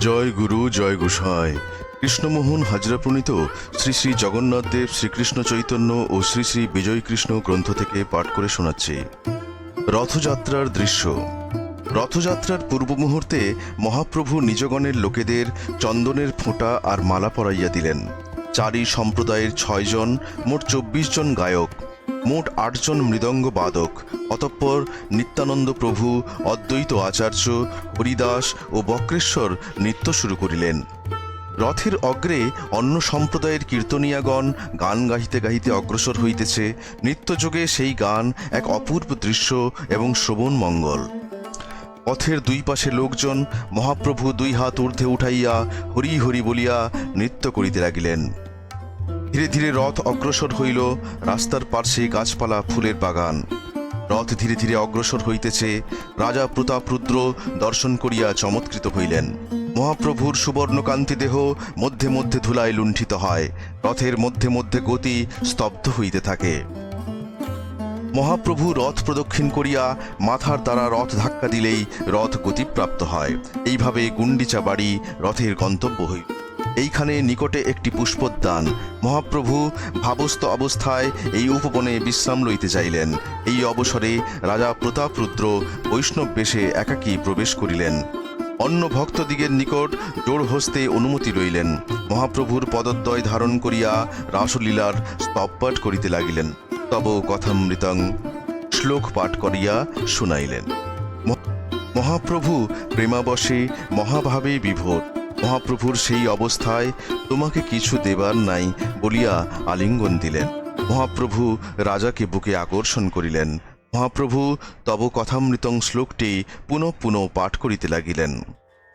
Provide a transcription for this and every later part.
জয় গুরু, জয় কৃষ্ণমোহন হাজরা প্রণীত শ্রী শ্রী জগন্নাথ দেব শ্রীকৃষ্ণ চৈতন্য ও শ্রী শ্রী বিজয় কৃষ্ণ গ্রন্থ থেকে পাঠ করে শোনাচ্ছি। রথযাত্রার দৃশ্য। রথযাত্রার পূর্ব মুহূর্তে মহাপ্রভু নিজগণের লোকেদের চন্দনের ফোঁটা আর মালা পরাইয়া দিলেন। চারি সম্প্রদায়ের ছয়জন মোট চব্বিশ জন গায়ক, মোট আটজন মৃদঙ্গ বাদক, অতঃপর নিত্যানন্দ প্রভু, অদ্বৈত আচার্য, হরিদাস ও বক্রেশ্বর নৃত্য শুরু করিলেন। রথের অগ্রে অন্য সম্প্রদায়ের কীর্তনিয়াগণ গান গাহিতে গাহিতে অগ্রসর হইতেছে। নৃত্যযোগে সেই গান এক অপূর্ব দৃশ্য এবং শ্রবণ মঙ্গল পথের দুই পাশে লোকজন মহাপ্রভু দুই হাত ঊর্ধ্বে উঠাইয়া হরি হরি বলিয়া নৃত্য করিতে লাগিলেন। ধীরে ধীরে রথ অগ্রসর হইল রাস্তার পার্শ্বে গাছপালা, ফুলের বাগান। রথ ধীরে ধীরে অগ্রসর হইতেছে, রাজা প্রতাপরুদ্র দর্শন করিয়া চমৎকৃত হইলেন। মহাপ্রভুর সুবর্ণকান্তি দেহ মধ্যে মধ্যে ধুলায় লুণ্ঠিত হয়, রথের মধ্যে মধ্যে গতি স্তব্ধ হইতে থাকে। মহাপ্রভু রথ প্রদক্ষিণ করিয়া মাথার দ্বারা রথ ধাক্কা দিলেই রথ গতিপ্রাপ্ত হয়। এইভাবে গুন্ডিচা বাড়ি রথের গন্তব্য হইল এইখানে নিকটে একটি পুষ্পোদ্যান। মহাপ্রভু ভাবস্থ অবস্থায় এই উপবনে বিশ্রাম লইতে চাইলেন। এই অবসরে রাজা প্রতাপরুদ্র বৈষ্ণব বেশে একাকী প্রবেশ করিলেন। অন্য ভক্তদিগের নিকট জোড় হস্তে অনুমতি রইলেন মহাপ্রভুর পদদ্বয় ধারণ করিয়া রাসলীলার স্তবপাঠ করিতে লাগিলেন। তব কথামৃতং শ্লোক পাঠ করিয়া শুনাইলেন। মহাপ্রভু প্রেমাবশে মহাভাবে বিভোর। মহাপ্রভুর সেই অবস্থায় তোমাকে কিছু দেবার নাই বলিয়া আলিঙ্গন দিলেন। মহাপ্রভু রাজাকে বুকে আকর্ষণ করিলেন। মহাপ্রভু তব কথামৃতং শ্লোকটি পুনঃ পুনঃ পাঠ করিতে লাগিলেন।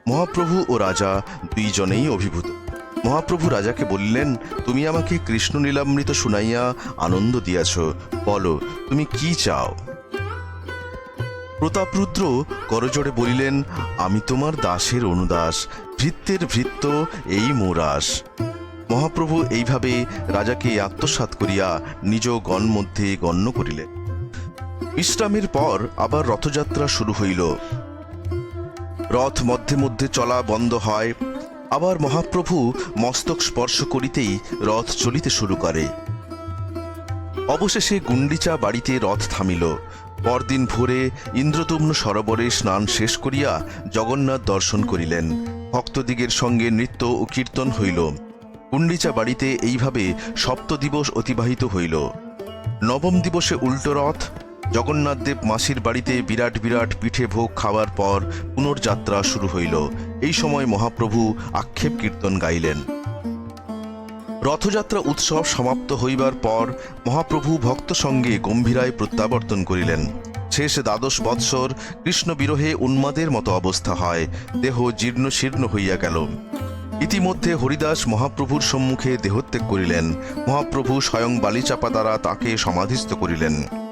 মহাপ্রভু ও রাজা দুইজনেই অভিভূত। মহাপ্রভু রাজাকে বললেন, তুমি আমাকে কৃষ্ণ লীলামৃত শুনাইয়া আনন্দ দিয়াছ। বলো, তুমি কি চাও? প্রতাপরুদ্র করজোড়ে বলিলেন, আমি তোমার দাসের অনুদাস। ভৃত্যের ভৃত্য এই মোরাস মহাপ্রভু এইভাবে রাজাকে আত্মসাৎ করিয়া নিজ গণ মধ্যে গণ্য করিলেন। বিশ্রামের পর আবার রথযাত্রা শুরু হইল। রথ মধ্যে মধ্যে চলা বন্ধ হয়। আবার মহাপ্রভু মস্তক স্পর্শ করিতেই রথ চলিতে শুরু করে। অবশেষে গুন্ডিচা বাড়িতে রথ থামিল। পরদিন ভোরে ইন্দ্রদুম্ন সরোবরে স্নান শেষ করিয়া জগন্নাথ দর্শন করিলেন। ভক্তদিগের সঙ্গে নৃত্য ও কীর্তন হইল। গুন্ডিচা বাড়িতে এইভাবে সপ্ত দিবস অতিবাহিত হইল। নবম দিবসে উল্টো রথ, জগন্নাথদেব মাসির বাড়িতে বিরাট বিরাট পিঠে ভোগ খাওয়ার পর পুনর্যাত্রা শুরু হইল। এই সময় মহাপ্রভু আক্ষেপ কীর্তন গাইলেন। রথযাত্রা উৎসব সমাপ্ত হইবার পর মহাপ্রভু ভক্ত সঙ্গে গম্ভীরায় প্রত্যাবর্তন করিলেন। শেষ দ্বাদশ বৎসর কৃষ্ণ বিরহে উন্মাদের মতো অবস্থা হয়, দেহ জীর্ণ শীর্ণ হইয়া গেল। ইতিমধ্যে হরিদাস মহাপ্রভুর সম্মুখে দেহত্যাগ করিলেন। মহাপ্রভু স্বয়ং বালিচাপা দ্বারা তাকে সমাধিস্থ করিলেন।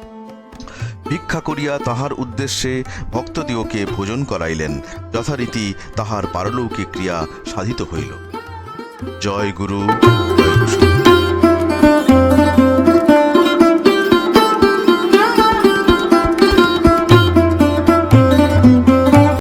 ভিক্ষা করিয়া তাহার উদ্দেশ্যে ভক্তদিওকে ভোজন করাইলেন। যথারীতি তাহার পারলৌকিক ক্রিয়া সাধিত হইল। জয় গুরু, জয়